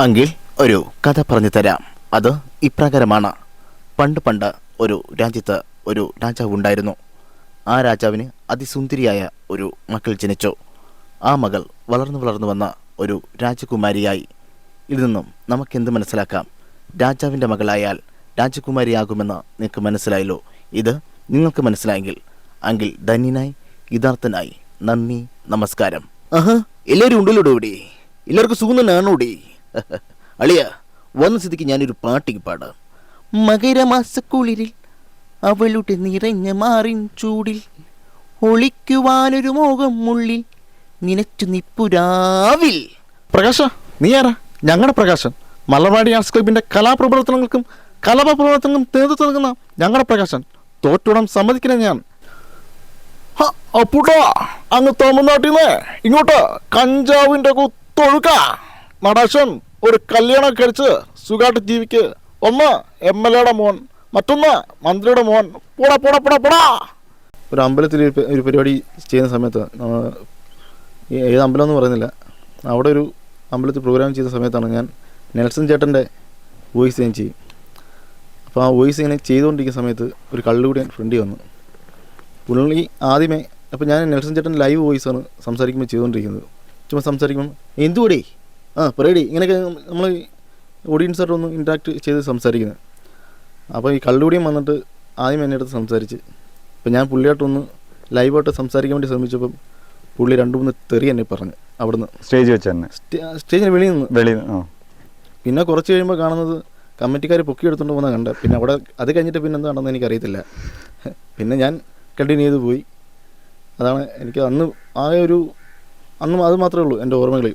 എങ്കിൽ ഒരു കഥ പറഞ്ഞു തരാം. അത് ഇപ്രകാരമാണ്. പണ്ട് പണ്ട് ഒരു രാജ്യത്ത് ഒരു രാജാവ് ഉണ്ടായിരുന്നു. ആ രാജാവിന് അതിസുന്ദരിയായ ഒരു മകൾ ജനിച്ചു. ആ മകൾ വളർന്നു വളർന്നു വന്ന ഒരു രാജകുമാരിയായി. ഇതിൽ നിന്നും നമുക്കെന്ത് മനസ്സിലാക്കാം? രാജാവിന്റെ മകളായാൽ രാജകുമാരിയാകുമെന്ന് നിങ്ങൾക്ക് മനസ്സിലായല്ലോ. ഇത് നിങ്ങൾക്ക് മനസ്സിലായെങ്കിൽ അങ്കിൽ ധന്യനായി യഥാർത്ഥനായി നന്ദി നമസ്കാരം. ആഹാ എല്ലാവരും ഉണ്ടല്ലോ ഇവിടെ? എല്ലാവർക്കും സുഖം തന്നെയാണോടെ? അളിയ വന്ന സ്ഥിതിക്ക് ഞാനൊരു പാട്ടിക്ക് പാടാം. മകരമാസക്കുളിരിൽ അവളുടെ നിറഞ്ഞ മാറിൻ ചൂടിൽ ഒളിക്കുവാനൊരു മോഹം ഉള്ളിൽ നിനച്ചു നിപ്പുരാവിൽ പ്രകാശ നീ ആരാ? ഞങ്ങളുടെ പ്രകാശൻ. മലവാടി ആർട്സ് ക്ലബിന്റെ കലാപ്രവർത്തനങ്ങൾക്കും കലാപ്രവർത്തനങ്ങൾക്കും നേതൃത്വം നൽകുന്ന ഞങ്ങളുടെ പ്രകാശൻ. തോറ്റുടം സമ്മതിക്കണേ ഞാൻ. അപ്പുട്ടാ. അങ്ങ് തമിഴ്നാട്ടിൽ നിന്ന് ഇങ്ങോട്ട് കഞ്ചാവിന്റെ കുത്തൊഴുക്ക. നടേശൻ ഒരു കല്യാണം കഴിച്ച് സുഖമായിട്ട് ജീവിക്ക്. ഒന്ന് എം എൽ എയുടെ മോൻ മറ്റൊന്ന് മന്ത്രിയുടെ മോൻ. പോടാ പോടാ പോടാ പോടാ. ഒരു അമ്പലത്തിൽ ഒരു പരിപാടി ചെയ്യുന്ന സമയത്ത് നമ്മൾ ഏത് അമ്പലം എന്ന് പറയുന്നില്ല. അവിടെ ഒരു അമ്പലത്തിൽ പ്രോഗ്രാം ചെയ്ത സമയത്താണ് ഞാൻ നെൽസൺ ചേട്ടന്റെ വോയിസ് ഞാൻ ചെയ്യും. അപ്പോൾ ആ വോയിസ് ഇങ്ങനെ ചെയ്തുകൊണ്ടിരിക്കുന്ന സമയത്ത് ഒരു കള്ളുകൂടി ഫ്രണ്ടി വന്നു. പുള്ളി ആദ്യമേ അപ്പോൾ ഞാൻ നെൽസൺ ചേട്ടൻ ലൈവ് വോയിസാണ് സംസാരിക്കുമ്പോൾ ചെയ്തുകൊണ്ടിരിക്കുന്നത്. ചുമ്മാ സംസാരിക്കുമ്പോൾ എന്തുകൂടി ആ പറയടി ഇങ്ങനെയൊക്കെ നമ്മൾ ഓഡിയൻസായിട്ട് ഒന്ന് ഇൻട്രാക്ട് ചെയ്ത് സംസാരിക്കുന്നത് അപ്പോൾ ഈ കള്ളുകൂടിയും വന്നിട്ട് ആദ്യം എന്നെ അടുത്ത് സംസാരിച്ച്. അപ്പോൾ ഞാൻ പുള്ളിയായിട്ടൊന്ന് ലൈവായിട്ട് സംസാരിക്കാൻ വേണ്ടി ശ്രമിച്ചപ്പം പുള്ളി രണ്ട് മൂന്ന് തെറി എന്നെ പറഞ്ഞു അവിടുന്ന്. സ്റ്റേജ് വെച്ച് തന്നെ? സ്റ്റേ- സ്റ്റേജിന് വെളിയിൽ നിന്ന്. വെളിയിൽ നിന്ന് പിന്നെ കുറച്ച് കഴിയുമ്പോൾ കാണുന്നത് കമ്മിറ്റിക്കാർ പൊക്കി എടുത്തുകൊണ്ട് പോകുന്ന കണ്ട. പിന്നെ അവിടെ അത് കഴിഞ്ഞിട്ട് പിന്നെ എന്താണെന്ന് എനിക്കറിയത്തില്ല. പിന്നെ ഞാൻ കണ്ടിന്യൂ ചെയ്ത് പോയി. അതാണ് എനിക്ക് അന്ന് ആ ഒരു അന്ന് അത് മാത്രമേ ഉള്ളൂ എന്റെ ഓർമ്മകളിൽ